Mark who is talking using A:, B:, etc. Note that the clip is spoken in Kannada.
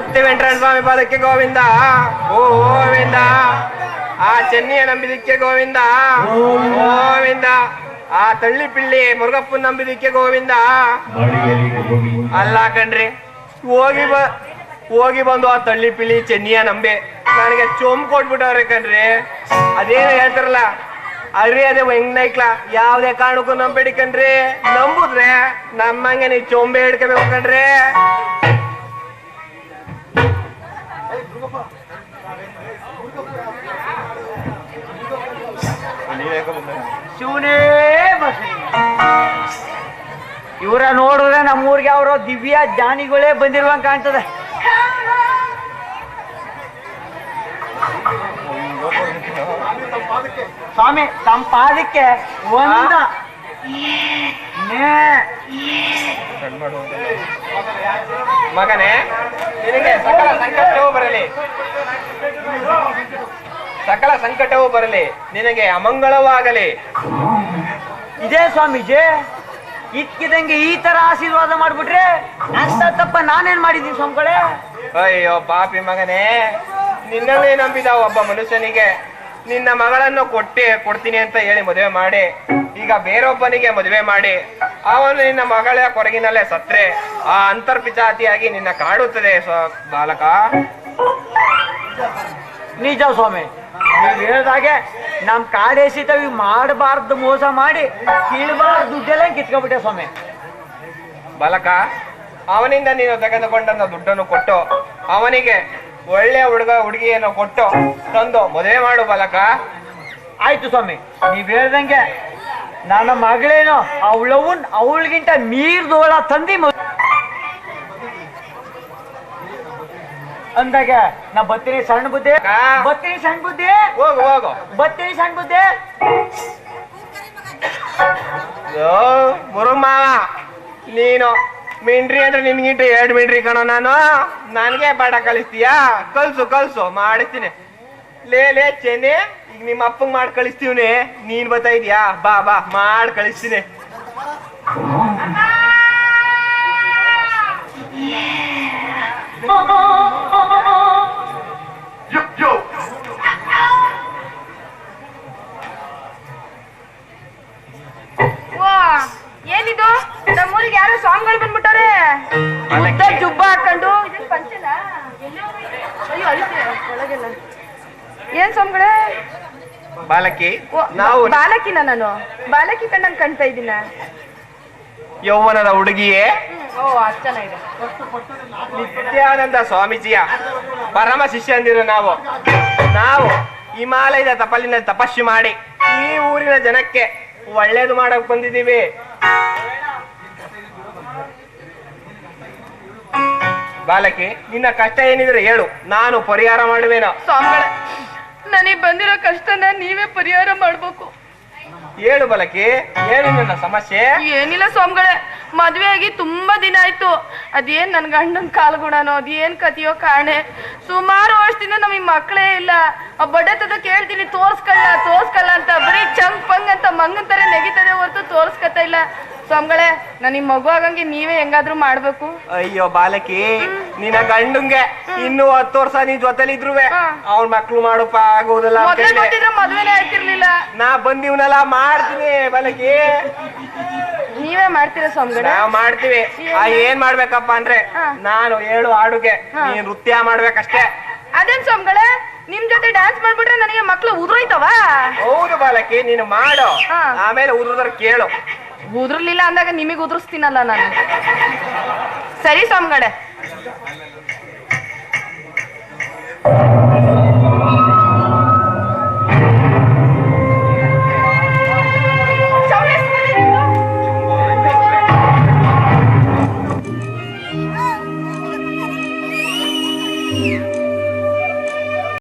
A: ತೃಪ್ತಿ ವೆಂಕಟರಾಯ ಸ್ವಾಮಿ ಪಾದಕ್ಕೆ ಗೋವಿಂದ. ಗೋವಿಂದ. ಆ ಚೆನ್ನಿಯ ನಂಬಿದಕ್ಕೆ ಗೋವಿಂದ. ಗೋವಿಂದ. ಆ ತಳ್ಳಿ ಪಿಳ್ಳಿ ಮುರುಗಪ್ಪನ್ ನಂಬಿದಕ್ಕೆ ಗೋವಿಂದ. ಅಲ್ಲ ಕಣ್ರಿ ಹೋಗಿ ಬ ಹೋಗಿ ಬಂದು ಆ ತಳ್ಳಿ ಪಿಳ್ಳಿ ಚೆನ್ನಿಯ ನಂಬೆ. ನನಗೆ ಚೊಂಬ್ ಕೊಟ್ಬಿಟ್ಟವ್ರೆ ಕಣ್ರಿ. ಅದೇನು ಹೇಳ್ತಾರಲ್ಲ ಅಲ್ರಿ ಅದೇ ಹೆಂಗ್ನೈಕ್ಲ ಯಾವ್ದೇ ಕಾರಣಕ್ಕೂ ನಂಬೇಡಿ ಕಣ್ರಿ. ನಂಬುದ್ರೆ ನಮ್ಮಂಗೆ ನೀವು ಚೊಂಬೆ ಹಿಡ್ಕೋಬೇಕು ಕಣ್ರಿ.
B: ಶಿವನೇ ಇವರ ನೋಡಿದ್ರೆ ನಮ್ಮೂರಿಗೆ ಅವರು ದಿವ್ಯ ಜಾನಿಗಳೇ ಬಂದಿರುವಂಗೆ ಕಾಣ್ತದೆ. ಸ್ವಾಮಿ ತಮ್ಮ ಪಾದಕ್ಕೆ ಒಂದ.
A: ಮಗನೇ ನಿನಗೆ ಸಕಲ ಸಂಕಟವೂ ಬರಲಿ. ಸಕಲ ಸಂಕಟವೂ ಬರಲಿ. ನಿನಗೆ ಅಮಂಗಳವಾಗಲಿ.
B: ಇದೇ ಸ್ವಾಮೀಜಿ ಇಕ್ಕಿದಂಗೆ ಈ ತರ ಆಶೀರ್ವಾದ ಮಾಡ್ಬಿಟ್ರೆ ಅಂತ ತಪ್ಪ ನಾನೇನ್ ಮಾಡಿದ್ದೀನಿ ಸ್ವಾಮಿಗಳೇ?
A: ಅಯ್ಯೋ ಪಾಪಿ ಮಗನೇ. ನಿನ್ನನ್ನೇ ನಂಬಿದ ಒಬ್ಬ ಮನುಷ್ಯನಿಗೆ ನಿನ್ನ ಮಗಳನ್ನು ಕೊಟ್ಟಿ ಕೊಡ್ತೀನಿ ಅಂತ ಹೇಳಿ ಮದುವೆ ಮಾಡಿ. ಈಗ ಬೇರೊಬ್ಬನಿಗೆ ಮದುವೆ ಮಾಡಿ. ಅವನು ನಿನ್ನ ಮಗಳ ಕೊರಗಿನಲ್ಲೇ ಸತ್ರೆ. ಆ ಅಂತರ್ಪಿಜಾತಿಯಾಗಿ ನಿನ್ನ ಕಾಡುತ್ತದೆ ಬಾಲಕ.
B: ನಿಜ ಸ್ವಾಮಿ ನೀವು ಹೇಳ್ದಾಗೆ ನಮ್ ಕಾಡೇಸಿತವಿ ಮಾಡಬಾರ್ದು ಮೋಸ ಮಾಡಿ ಕೀಳಬಾರ್ದು ದುಡ್ಡೆಲ್ಲ ಕಿತ್ಕೊಂಡ್ಬಿಟ್ಟೆ ಸ್ವಾಮಿ.
A: ಬಾಲಕ ಅವನಿಂದ ನೀನು ತೆಗೆದುಕೊಂಡಂತ ದುಡ್ಡನ್ನು ಕೊಟ್ಟು ಅವನಿಗೆ ಒಳ್ಳೆ ಹುಡುಗ ಹುಡುಗಿಯನ್ನು ಕೊಟ್ಟು ತಂದು ಮದುವೆ ಮಾಡು ಬಾಲಕ.
B: ಆಯ್ತು ಸ್ವಾಮಿ ನೀವ್ ಹೇಳ್ದಂಗೆ ನನ್ನ ಮಗಳೇನು ಅವಳವನ್ ಅವಳಿಗಿಂತ ಮೀರ್ದೋಳ ತಂದಿ ಅಂದಾಗ ನಾ ಬತ್ತೀನಿ ಸಣ್ಣ ಬುದ್ಧಿ. ಬತ್ತೀನಿ ಸಣ್ಣ ಬುದ್ಧಿ.
A: ಹೋಗು ಹೋಗು.
B: ಬತ್ತೀನಿ ಸಣ್ಣ ಬುದ್ಧಿ.
A: ಮುರುಮಾವ ನೀನು ಮಿಂಡ್ರಿ ಅಂದ್ರೆ ನಿನ್ಗಿಂತ ಎರಡು ಮಿಂಡ್ರಿ ಕಣೋ ನಾನು. ನನಗೆ ಪಾಠ ಕಳಿಸ್ತೀಯಾ? ಕಲ್ಸು ಕಲ್ಸು ಮಾಡಿಸ್ತೀನಿ. ಲೇ ಲೇ ಚೆನ್ನೆ ಈಗ ನಿಮ್ಮ ಅಪ್ಪಂಗ್ ಮಾಡಿ ಕಳಿಸ್ತೀವ್ನಿ. ನೀನ್ ಬರ್ತಾ ಇದೀಯಾ? ಬಾ ಬಾ ಮಾಡಿ ಕಳಿಸ್ತೀನಿ.
C: ವಾ ಉದ್ದ ಜುಬ್ಬ ಹಾಕೊಂಡು ಇದೇನ್ ಪಂಚನ? ಅಯ್ಯೋ ಒಳಗೆಲ್ಲ. ಏನ್ ಸ್ವಾಮಿಗಳೇ?
A: ಬಾಲಕಿ ನಾವು
C: ಬಾಲಕಿನ ನಾನು? ಬಾಲಕಿ ಕಣ್ಣಂಗ್ ಕಾಣ್ತಾ ಇದ್ದೀನ?
A: ಯೌವನದ ಹುಡುಗಿಯೇ?
C: ಓ ಅದ್ ಚೆನ್ನಾಗಿದೆ.
A: ನಿತ್ಯಾನಂದ ಸ್ವಾಮೀಜಿಯ ಪರಮ ಶಿಷ್ಯಂದಿರು ನಾವು. ನಾವು ಹಿಮಾಲಯದ ತಪಲಿನ ತಪಸ್ಸು ಮಾಡಿ ಈ ಊರಿನ ಜನಕ್ಕೆ ಒಳ್ಳೇದು ಮಾಡಕ್ ಬಂದಿದ್ದೀವಿ. ಬಾಲಕಿ ನಿನ್ನ ಕಷ್ಟ ಏನಿದ್ರೆ ಹೇಳು. ನಾನು ಪರಿಹಾರ ಮಾಡುವೇನೋ?
C: ಸ್ವಾಮಿಗಳೇ ನನಗೆ ಬಂದಿರೋ ಕಷ್ಟನ ನೀವೇ ಪರಿಹಾರ ಮಾಡ್ಬೇಕು.
A: ಹೇಳು ಬಾಲಕಿ ಏನು ನನ್ನ ಸಮಸ್ಯೆ.
C: ಏನಿಲ್ಲ ಸ್ವಾಮಿಗಳೇ ಮದ್ವೆ ಆಗಿ ತುಂಬಾ ದಿನ ಆಯ್ತು. ಅದೇನ್ ನನ್ ಗಂಡನ್ ಕಾಲ್ಗುಣನೋ ಅದೇನ್ ಕತಿಯೋ ಕಾಣೆ ಸುಮಾರು ವರ್ಷದಿಂದ ನಮಗೆ ಮಕ್ಕಳೇ ಇಲ್ಲ. ಆ ಬಡತದ ಕೇಳ್ತೀನಿ ತೋರ್ಸ್ಕಲ್ಲ ತೋರ್ಸ್ಕಲ್ಲ ಅಂತ ಬರೀ ಚಂಗ್ ಪಂಗ್ ಅಂತ ಮಂಗನ್ ತರ ನೆಗಿತದೆ ಹೊರತು ತೋರ್ಸ್ಕತ್ತ ಇಲ್ಲ. ಸ್ವಾಮಿಗಳೇ ನಿಮ್ ಮಗು ಆಗಂಗೆ ನೀವೇ ಹೆಂಗಾದ್ರೂ ಮಾಡ್ಬೇಕು.
A: ಅಯ್ಯೋ ಬಾಲಕಿ ನಿನ್ನ ಗಂಡಂಗೆ ಇನ್ನು ಹತ್ತು ವರ್ಷ ನೀ ಜೊತೆಲಿ ಇದ್ರುವೆ. ಅವ್ನ ಮಕ್ಳು ಮಾಡಪ್ಪ ಆಗೋದಲ್ಲ ಅಂತ
C: ಮೊದ್ಲೇ
A: ಹೇಳಿ.
C: ಗೊತ್ತಿದ್ರೆ ಮದ್ವೆನೇ ಆಯ್ತಿರ್ಲಿಲ್ಲ
A: ನಾ ಬಂದಿವ್ನಲ್ಲ ಮಾಡ್ತೀನಿ ಬಾಲಕಿ.
C: ನೀವೇ ಮಾಡ್ತೀರಾ ಸ್ವಾಮಿಗಳೇ?
A: ನಾವ್ ಮಾಡ್ತೀವಿ. ಆ ಏನ್ ಮಾಡ್ಬೇಕಪ್ಪ ಅಂದ್ರೆ ನಾನು ಹೇಳು
C: ಆಡುಗೆ.
A: ನೀನ್ ನೃತ್ಯ ಮಾಡ್ಬೇಕಷ್ಟೇ.
C: ಅದೇನ್ ಸ್ವಾಮಿಗಳೇ ನಿಮ್ ಜೊತೆ ಡ್ಯಾನ್ಸ್ ಮಾಡ್ಬಿಟ್ರೆ ನನಗೆ ಮಕ್ಳು ಉದುರೋಯ್ತವ?
A: ಹೌದು ಬಾಲಕಿ ನೀನು ಮಾಡು. ಆಮೇಲೆ ಉದುದ್ರ ಕೇಳು.
C: ಉದುರ್ಲಿಲ್ಲ ಅಂದಾಗ ನಿಮಗೆ ಉದುರಿಸ್ತೀನಲ್ಲ ನಾನು. ಸರಿ ಸ್ವಾಮಿಗಳೇ.